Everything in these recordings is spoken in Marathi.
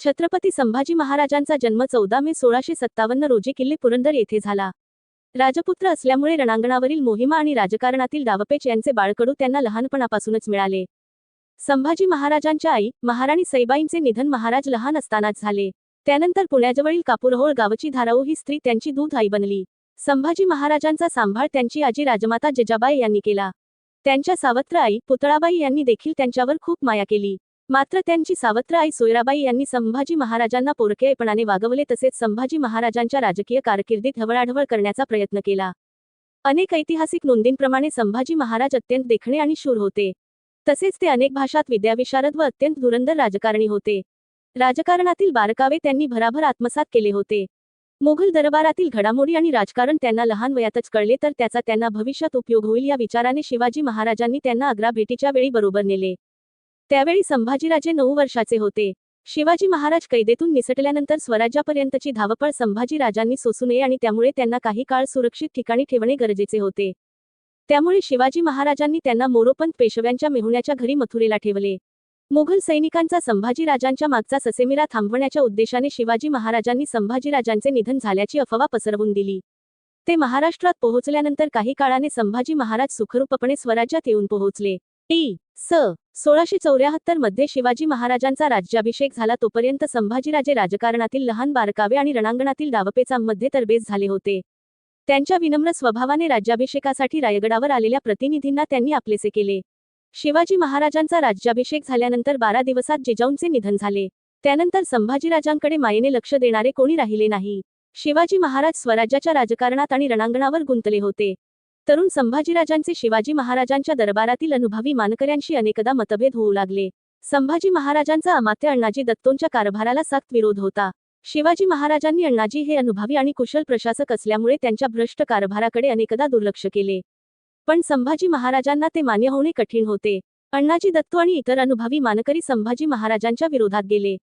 छत्रपती संभाजी महाराजांचा जन्म चौदा मे सोळाशे सत्तावन्न रोजी किल्ले पुरंदर येथे झाला. राजपुत्र असल्यामुळे रणांगणावरील मोहिमा आणि राजकारणातील डावपेच यांचे बाळकडू त्यांना लहानपणापासूनच मिळाले. संभाजी महाराजांच्या आई महाराणी सईबाईंचे निधन महाराज लहान असतानाच झाले. त्यानंतर पुण्याजवळील कापूरहोळ गावची धाराऊ ही स्त्री त्यांची दूध आई बनली. संभाजी महाराजांचा सांभाळ त्यांची आजी राजमाता जिजाबाई यांनी केला. त्यांच्या सावत्र आई पुतळाबाई यांनी देखील त्यांच्यावर खूप माया केली. मात्र त्यांची सावत्र आई सोयराबाई यांनी संभाजी महाराजांना पोरकेपणाने वागवले तसेच संभाजी महाराजांच्या राजकीय कारकिर्दीत हवळाढवळ करण्याचा प्रयत्न केला. अनेक ऐतिहासिक नोंदींप्रमाणे संभाजी महाराज अत्यंत देखणे आणि शूर होते. तसेच ते अनेक भाषात विद्याविशारद व अत्यंत धुरंदर राजकारणी होते. राजकारणातील बारकावे त्यांनी भराभर आत्मसात केले होते. मोघल दरबारातील घडामोडी आणि राजकारण त्यांना लहान वयातच कळले तर त्याचा त्यांना भविष्यात उपयोग होईल या विचाराने शिवाजी महाराजांनी त्यांना आग्रा भेटीच्या वेळी बरोबर नेले. त्यावेळी संभाजीराजे नऊ वर्षाचे होते. शिवाजी महाराज कैदेतून निसटल्यानंतर स्वराज्यापर्यंतची धावपळ संभाजीराजांनी सोसू नये आणि त्यामुळे त्यांना काही काळ सुरक्षित ठिकाणी ठेवणे गरजेचे होते. त्यामुळे शिवाजी महाराजांनी त्यांना मोरोपंत पेशव्यांच्या मेहुण्याच्या घरी मथुरेला ठेवले. मुघल सैनिकांचा संभाजीराजांच्या मागचा ससेमिरा थांबवण्याच्या उद्देशाने शिवाजी महाराजांनी संभाजीराजांचे निधन झाल्याची अफवा पसरवून दिली. ते महाराष्ट्रात पोहोचल्यानंतर काही काळाने संभाजी महाराज सुखरूपपणे स्वराज्यात येऊन पोहोचले. टी. स. सोळाशे चौऱ्याहत्तरमध्ये शिवाजी महाराजांचा राज्याभिषेक झाला. तोपर्यंत संभाजीराजे राजकारणातील लहान बारकावे आणि रणांगणातील डावपेचांमध्ये तरबेज झाले होते. त्यांच्या विनम्र स्वभावाने राज्याभिषेकासाठी रायगडावर आलेल्या प्रतिनिधींना त्यांनी आपलेसे केले. शिवाजी महाराजांचा राज्याभिषेक झाल्यानंतर बारा दिवसात जिजाऊंचे निधन झाले. त्यानंतर संभाजीराजांकडे मायेने लक्ष देणारे कोणी राहिले नाही. शिवाजी महाराज स्वराज्याच्या राजकारणात आणि रणांगणावर गुंतले होते. तरुण संभाजीराजांचे शिवाजी महाराजांच्या दरबारातील अनुभवी मानकऱ्यांशी अनेकदा मतभेद होऊ लागले. संभाजी महाराजांचा अमात्य अण्णाजी दत्तोंच्या कारभाराला सक्त विरोध होता. शिवाजी महाराजांनी अण्णाजी हे अनुभवी आणि कुशल प्रशासक असल्यामुळे त्यांच्या भ्रष्ट कारभाराकडे अनेकदा दुर्लक्ष केले. पण संभाजी महाराजांना ते मान्य होणे कठीण होते. अण्णाजी दत्तो आणि इतर अनुभवी मानकरी संभाजी महाराजांच्या विरोधात गेले.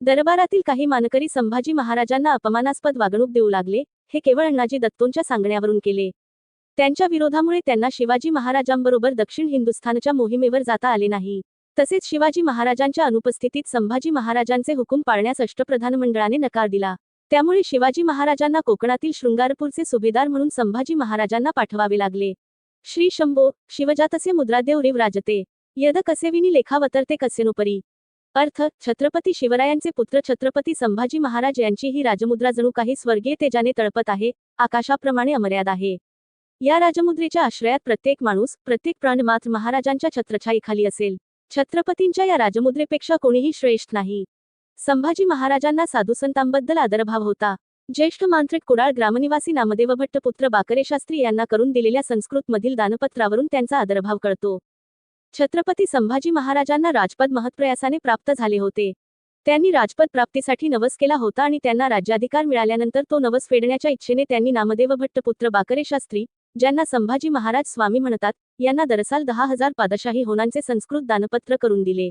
दरबारातील काही मानकरी संभाजी महाराजांना अपमानास्पद वागणूक देऊ लागले हे केवळ अण्णाजी दत्तोंच्या सांगण्यावरून केले. त्यांच्या विरोधामुळे त्यांना शिवाजी महाराजांबरोबर दक्षिण हिंदुस्थानच्या मोहिमेवर जाता आले नाही. तसेच शिवाजी महाराजांच्या अनुपस्थितीत संभाजी महाराजांचे हुकूम पाळण्यास अष्टप्रधान मंडळाने नकार दिला. त्यामुळे शिवाजी महाराजांना कोकणातील शृंगारपूरचे सुभेदार म्हणून संभाजी महाराजांना पाठवावे लागले. श्री शंभो शिवजातसे मुद्रादेव रिव राजते. यद कसेविनी लेखावतरते कसेनुपरी. अर्थ छत्रपती शिवरायांचे पुत्र छत्रपती संभाजी महाराज यांची ही राजमुद्रा जणू काही स्वर्गीय तेजाने तळपत आहे आकाशाप्रमाणे अमर्याद आहे. या राजमुद्रेच्या आश्रयात प्रत्येक माणूस प्रत्येक प्राण मात्र महाराजांच्या छत्रछाईखाली असेल. छत्रपतींच्या या राजमुद्रेपेक्षा कोणीही श्रेष्ठ नाही. संभाजी महाराजांना साधुसंतांबद्दल आदरभाव होता. ज्येष्ठ मांत्रिक कुडाळ ग्रामनिवासी नामदेवभट्ट पुत्र बाकरे शास्त्री यांना करून दिलेल्या संस्कृतमधील दानपत्रावरून त्यांचा आदरभाव कळतो. छत्रपती संभाजी महाराजांना राजपद महत्प्रयासाने प्राप्त झाले होते. त्यांनी राजपद प्राप्तीसाठी नवस केला होता आणि त्यांना राज्याधिकार मिळाल्यानंतर तो नवस फेडण्याच्या इच्छेने त्यांनी नामदेव पुत्र बाकरे शास्त्री ज्यांना संभाजी महाराज स्वामी म्हणतात यांना दरसाल दहा हजार पादशाही होनांचे संस्कृत दानपत्र करून दिले.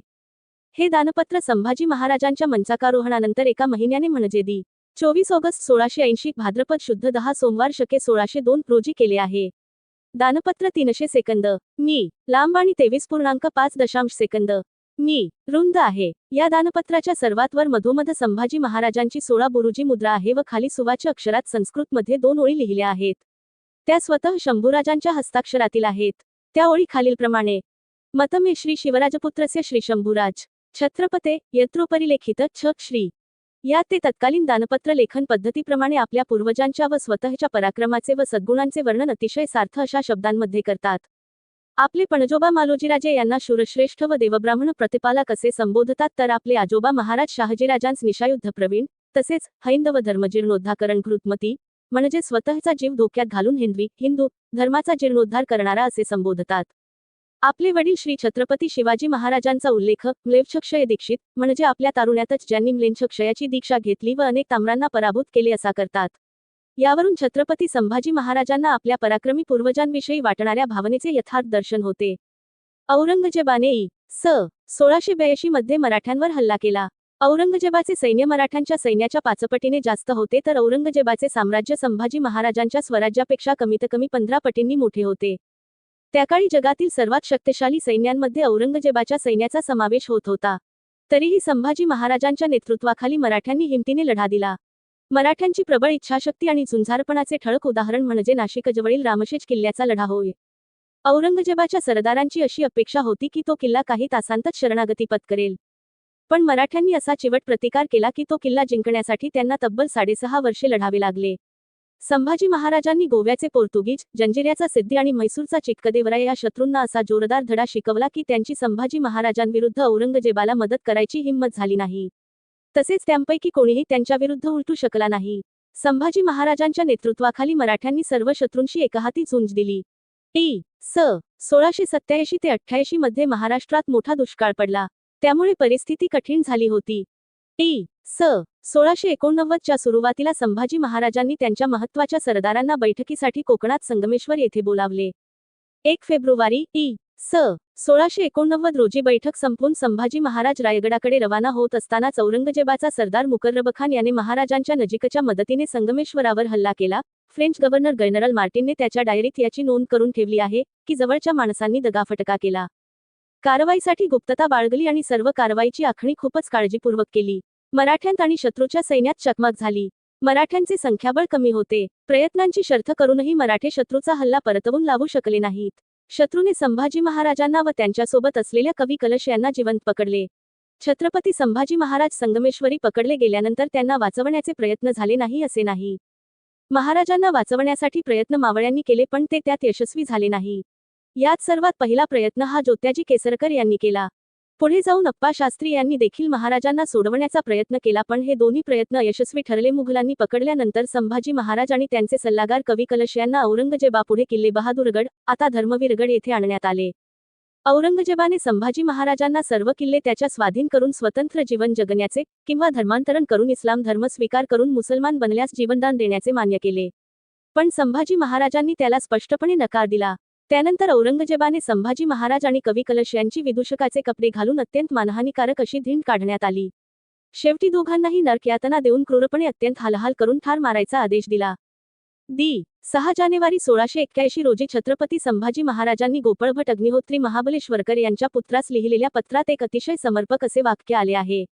हे दानपत्र संभाजी महाराजांच्या मंचाकारोहणानंतर एका महिन्याने म्हणजे दी. चोवीस ऑगस्ट सोळाशे ऐंशी भाद्रपद शुद्ध दहा सोमवार शके सोळाशे दोन रोजी केले आहे. दानपत्र तीनशे सेकंद. मी. लांब आणि तेवीस पूर्णांक पाच दशांश सेकंद. मी. रुंद आहे. या दानपत्राच्या सर्वात वर मधोमध संभाजी महाराजांची सोळा बुरुजी मुद्रा आहे व खाली सुवाच्या अक्षरात संस्कृतमध्ये दोन ओळी लिहिल्या आहेत. त्या स्वतः शंभूराजांच्या हस्ताक्षरातील आहेत. त्या ओळी खालीलप्रमाणे. मतमे श्री शिवराजपुत्रस्य श्री शंभूराज. छत्रपते यत्रोपरिलेखित छ श्री. यात ते तत्कालीन दानपत्र लेखन पद्धतीप्रमाणे आपल्या पूर्वजांच्या व स्वतःच्या पराक्रमाचे व सद्गुणांचे वर्णन अतिशय सार्थ अशा शब्दांमध्ये करतात. आपले पणजोबा मालोजीराजे यांना शूरश्रेष्ठ व देवब्राह्मण प्रतिपालक असे संबोधतात तर आपले आजोबा महाराज शहाजीराजांस निशायुद्ध प्रवीण तसेच हैंदव धर्मजीर्णोद्धाकरण कृतमती म्हणजे स्वतःचा जीव धोक्यात घालून हिंदवी हिंदू धर्माचा जीर्णोद्धार करणारा असे संबोधतात. आपले वडील श्री छत्रपती शिवाजी महाराजांचा उल्लेख म्लेच्छक्षय दीक्षित म्हणजे आपल्या तारुण्यातच ज्यांनी म्लेच्छक्षयाची दीक्षा घेतली व अनेक ताम्रांना पराभूत केले असा करतात. यावरून छत्रपती संभाजी महाराजांना आपल्या पराक्रमी पूर्वजांविषयी वाटणाऱ्या भावनेचे यथार्थ दर्शन होते. औरंगजेबाने इ स सोळाशे ब्याऐंशी मध्ये मराठ्यांवर हल्ला केला. औरंगजेबाचे सैन्य मराठ्यांच्या सैन्याच्या पाचपटीने जास्त होते तर औरंगजेबाचे साम्राज्य संभाजी महाराजांच्या स्वराज्यापेक्षा कमीत कमी पंधरा पटींनी मोठे होते. त्याकाळी जगातील सर्वात शक्तिशाली सैन्यांमध्ये औरंगजेबाच्या सैन्याचा समावेश होत होता. तरीही संभाजी महाराजांच्या नेतृत्वाखाली मराठ्यांनी हिमतीने लढा दिला. मराठ्यांची प्रबळ इच्छाशक्ती आणि झुंझारपणाचे ठळक उदाहरण म्हणजे नाशिकजवळील रामशेज किल्ल्याचा लढा होय. औरंगजेबाच्या सरदारांची अशी अपेक्षा होती की तो किल्ला काही तासांतच शरणागती पत्करेल. पण मराठ्यांनी असा चिवट प्रतिकार केला की तो किल्ला जिंकण्यासाठी त्यांना तब्बल साडेसहा वर्षे लढावे लागले. संभाजी महाराजांनी गोव्याचे पोर्तुगीज जंजिऱ्याचा सिद्धी आणि म्हैसूरचा चिक्कदेवराय या शत्रूंना असा जोरदार धडा शिकवला की त्यांची संभाजी महाराजांविरुद्ध औरंगजेबाला मदत करायची हिंमत झाली नाही. तसेच त्यांपैकी कोणीही त्यांच्याविरुद्ध उलटू शकला नाही. संभाजी महाराजांच्या नेतृत्वाखाली मराठ्यांनी सर्व शत्रूंशी एकहाती झुंज दिली. ई. स. सोळाशे सत्याऐंशी ते अठ्ठ्याऐंशी मध्ये महाराष्ट्रात मोठा दुष्काळ पडला. त्यामुळे परिस्थिती कठीण झाली होती. टी. स. सोळाशे एकोणनव्वदच्या सुरुवातीला संभाजी महाराजांनी त्यांच्या महत्त्वाच्या सरदारांना बैठकीसाठी कोकणात संगमेश्वर येथे बोलावले. एक फेब्रुवारी इ स. सोळाशे एकोणनव्वद रोजी बैठक संपून संभाजी महाराज रायगडाकडे रवाना होत असतानाच औरंगजेबाचा सरदार मुकर्रबखान याने महाराजांच्या नजीकच्या मदतीने संगमेश्वरावर हल्ला केला. फ्रेंच गव्हर्नर जनरल मार्टिनने त्याच्या डायरीत याची नोंद करून ठेवली आहे की जवळच्या माणसांनी दगाफटका केला. कारवाईसाठी गुप्तता बाळगली आणि सर्व कारवाईची आखणी खूपच काळजीपूर्वक केली. मराठ्यांत आणि शत्रूच्या सैन्यात चकमक झाली. मराठ्यांचे संख्याबळ कमी होते. प्रयत्नांची शर्थ करूनही मराठे शत्रूचा हल्ला परतवून लावू शकले नाहीत. शत्रूने संभाजी महाराजांना व त्यांच्यासोबत असलेल्या कवी कलश यांना जिवंत पकडले. छत्रपती संभाजी महाराज संगमेश्वरी पकडले गेल्यानंतर त्यांना वाचवण्याचे प्रयत्न झाले नाही असे नाही. महाराजांना वाचवण्यासाठी प्रयत्न मावळ्यांनी केले पण ते त्यात यशस्वी झाले नाही. यात सर्वात पहिला प्रयत्न हा ज्योत्याजी केसरकर यांनी केला. पुढे जाऊन अप्पा शास्त्री यांनी देखील महाराजांना सोडवण्याचा प्रयत्न केला पण हे दोन्ही प्रयत्न यशस्वी ठरले. मुघलांनी पकडल्यानंतर संभाजी महाराज आणि त्यांचे सल्लागार कवी कलश यांना औरंगजेबापुढे किल्ले बहादूरगड आता धर्मवीरगड येथे आणण्यात आले. औरंगजेबाने संभाजी महाराजांना सर्व किल्ले त्याच्या स्वाधीन करून स्वतंत्र जीवन जगण्याचे किंवा धर्मांतरण करून इस्लाम धर्म स्वीकार करून मुसलमान बनल्यास जीवनदान देण्याचे मान्य केले. पण संभाजी महाराजांनी त्याला स्पष्टपणे नकार दिला. त्यानंतर औरंगजेबाने संभाजी महाराज आणि कवी कलश यांची विदूषकाचे कपडे घालून अत्यंत मानहानीकारक अशी धिंड काढण्यात आली. शेवटी दोघांनाही नरकयातना देऊन क्रूरपणे अत्यंत हालहाल करून ठार मारायचा आदेश दिला. दी सहा जानेवारी सोळाशे एक्क्याऐंशी रोजी छत्रपती संभाजी महाराजांनी गोपळभट अग्निहोत्री महाबलेश्वरकर यांच्या पुत्रास लिहिलेल्या पत्रात एक अतिशय समर्पक असे वाक्य आले आहे.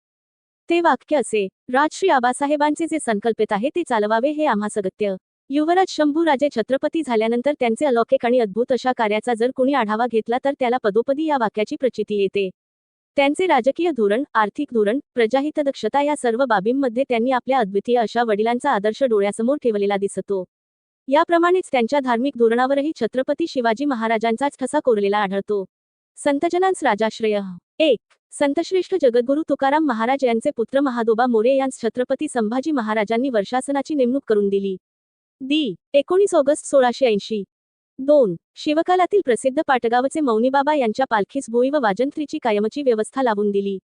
ते वाक्य असे राजश्री आबासाहेबांचे जे संकल्पित आहे ते चालवावे हे आम्हा सगत्य. युवराज शंभूराजे छत्रपती झाल्यानंतर त्यांचे अलौकिक आणि अद्भुत अशा कार्याचा जर कुणी आढावा घेतला तर त्याला पदोपदी या वाक्याची प्रचिती येते. त्यांचे राजकीय धोरण आर्थिक धोरण प्रजाहित दक्षता या सर्व बाबींमध्ये त्यांनी आपल्या अद्वितीय अशा वडिलांचा आदर्श डोळ्यासमोर ठेवलेला दिसतो. याप्रमाणेच त्यांच्या धार्मिक धोरणावरही छत्रपती शिवाजी महाराजांचाच ठसा कोरलेला आढळतो. संतजनांस राजाश्रय. एक. संतश्रेष्ठ जगद्गुरु तुकाराम महाराज यांचे पुत्र महादोबा मोरे यांस छत्रपती संभाजी महाराजांनी वर्षासनाची नेमणूक करून दिली. दी एकोणीस ऑगस्ट सोळाशे ऐंशी. दोन शिवकालातील प्रसिद्ध पाटगावचे मौनीबाबा यांच्या पालखीस भोई व वाजंत्रीची कायमची व्यवस्था लावून दिली.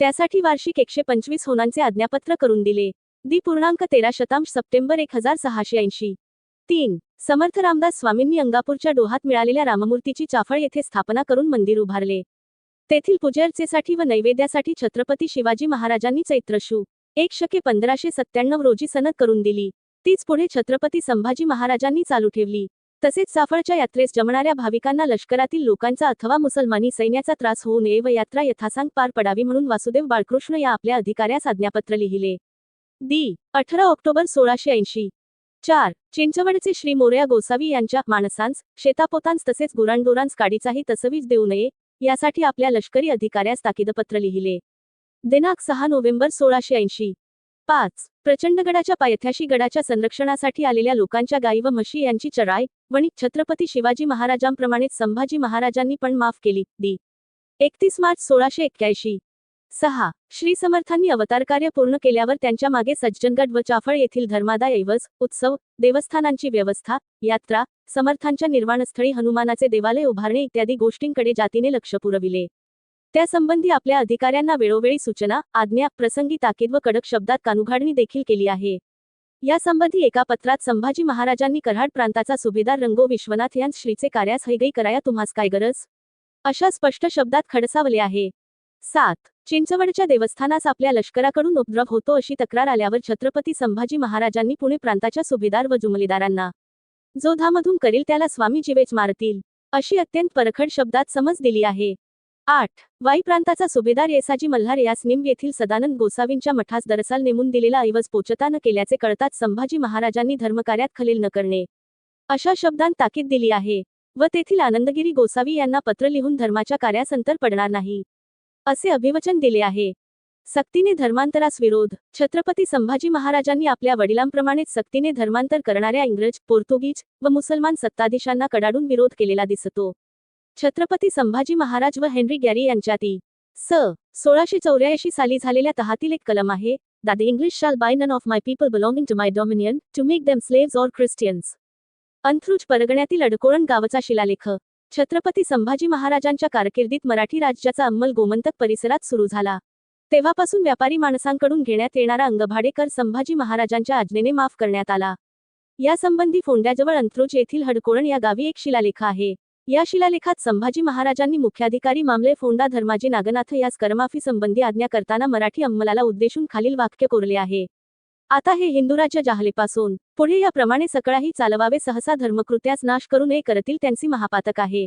त्यासाठी वार्षिक एकशे पंचवीस होनांचे आज्ञापत्र करून दिले. दि पूर्णांक तेरा शतांश सप्टेंबर एक हजार सहाशे ऐंशी. तीन समर्थ रामदास स्वामींनी अंगापूरच्या डोहात मिळालेल्या राममूर्तीची चाफळ येथे स्थापना करून मंदिर उभारले. तेथील पूजेर्चेसाठी व नैवेद्यासाठी छत्रपती शिवाजी महाराजांनी चैत्रशू एक शके पंधराशे सत्त्याण्णव रोजी सनद करून दिली. तीच पुढे छत्रपती संभाजी महाराजांनी चालू ठेवली. तसेच साफळच्या यात्रेस जमणाऱ्या भाविकांना लष्करातील लोकांचा अथवा मुसलमानी सैन्याचा त्रास होऊ नये व यात्रा यथासांग पार पडावी म्हणून वासुदेव बाळकृष्ण या आपल्या अधिकाऱ्यास आज्ञापत्र लिहिले. दी अठरा ऑक्टोबर सोळाशे ऐंशी. चार चिंचवडचे श्री मोरया गोसावी यांच्या माणसांस शेतापोतांस तसेच गुरांडोरांस काडीचाही तसवीज देऊ नये यासाठी आपल्या लष्करी अधिकाऱ्यास ताकीदपत्र लिहिले. दिनांक सहा नोव्हेंबर सोळाशे ऐंशी. पाच. प्रचंडगडाच्या पायथ्याशी गडाच्या संरक्षणासाठी आलेल्या लोकांच्या गायी व म्हशी यांची चराई वणिक छत्रपती शिवाजी महाराजांप्रमाणेच संभाजी महाराजांनी पण माफ केली. दी एकतीस मार्च सोळाशे एक्क्याऐंशी. सहा. श्री समर्थांनी अवतारकार्य पूर्ण केल्यावर त्यांच्या मागे सज्जनगड व चाफळ येथील धर्मादाय ऐवज उत्सव देवस्थानांची व्यवस्था यात्रा समर्थांच्या निर्वाणस्थळी हनुमानाचे देवालय उभारणे इत्यादी गोष्टींकडे जातीने लक्ष पुरविले. त्यासंबंधी आपल्या अधिकाऱ्यांना वेळोवेळी सूचना आज्ञा प्रसंगी ताकीद व कडक शब्दात कानुघाडणी देखील केली आहे. यासंबंधी एका पत्रात संभाजी महाराजांनी कराड प्रांताचा सुभेदार रंगो विश्वनाथ यांस श्रीचे कार्यास हैगई कराया तुम्हास काय गरज? अशा स्पष्ट शब्दात खडसावले आहे. सात. चिंचवडच्या देवस्थानास आपल्या लष्कराकडून उपद्रव होतो अशी तक्रार आल्यावर छत्रपती संभाजी महाराजांनी पुणे प्रांताच्या सुभेदार व जुमलेदारांना जो धामधूम करील त्याला स्वामी जीवेच मारतील अशी अत्यंत परखड शब्दात समज दिली आहे. आठ. वाई प्रांताचा सुभेदार येसाजी मल्हार यास निम येथील सदानंद गोसावींच्या मठास दरसाल नेमून दिलेला ऐवज पोचता न केल्याचे कळताच संभाजी महाराजांनी धर्मकार्यात खलील न करणे. अशा शब्दांत ताकीद दिली आहे. व तेथील आनंदगिरी गोसावी यांना पत्र लिहून धर्माच्या कार्यास अंतर पडणार नाही. असे अभिवचन दिले आहे. सक्तीने धर्मांतरास विरोध. छत्रपती संभाजी महाराजांनी आपल्या वडिलांप्रमाणेच सक्तीने धर्मांतर करणाऱ्या इंग्रज पोर्तुगीज व मुसलमान सत्ताधीशांना कडाडून विरोध केलेला दिसतो. छत्रपती संभाजी महाराज व हेनरी गॅरी यांच्याती स. सोळाशे चौऱ्याऐंशी साली झालेल्या तहातील एक कलम आहे. that the English shall buy off my people people to my dominion to make make them or or Christians. Antruz परगण्यातील Adcolna गावचा शिलालेख. छत्रपती संभाजी महाराजांच्या कारकिर्दीत मराठी राज्याचा अंमल गोमंतक परिसरात सुरू झाला. तेव्हापासून व्यापारी माणसांकडून घेण्यात येणारा अंगभाडे कर संभाजी महाराजांच्या आज्ञेने माफ करण्यात आला. यासंबंधी फोंड्याजवळ अंथरुज येथील हडकोळण या गावी एक शिलालेख आहे. या शिलालेखात संभाजी महाराजांनी मुख्याधिकारी मामले फोंडा धर्माजी नागनाथ यास करमाफी संबंधी आज्ञा करताना मराठी अंमलाला उद्देशून खालील वाक्य कोरले आहे. आता हे हिंदू राज्य जाहलेपासून. पुढे याप्रमाणे सकळाही चालवावे सहसा धर्मकृत्यास नाश करून हे करतील त्यांची महापातक आहे.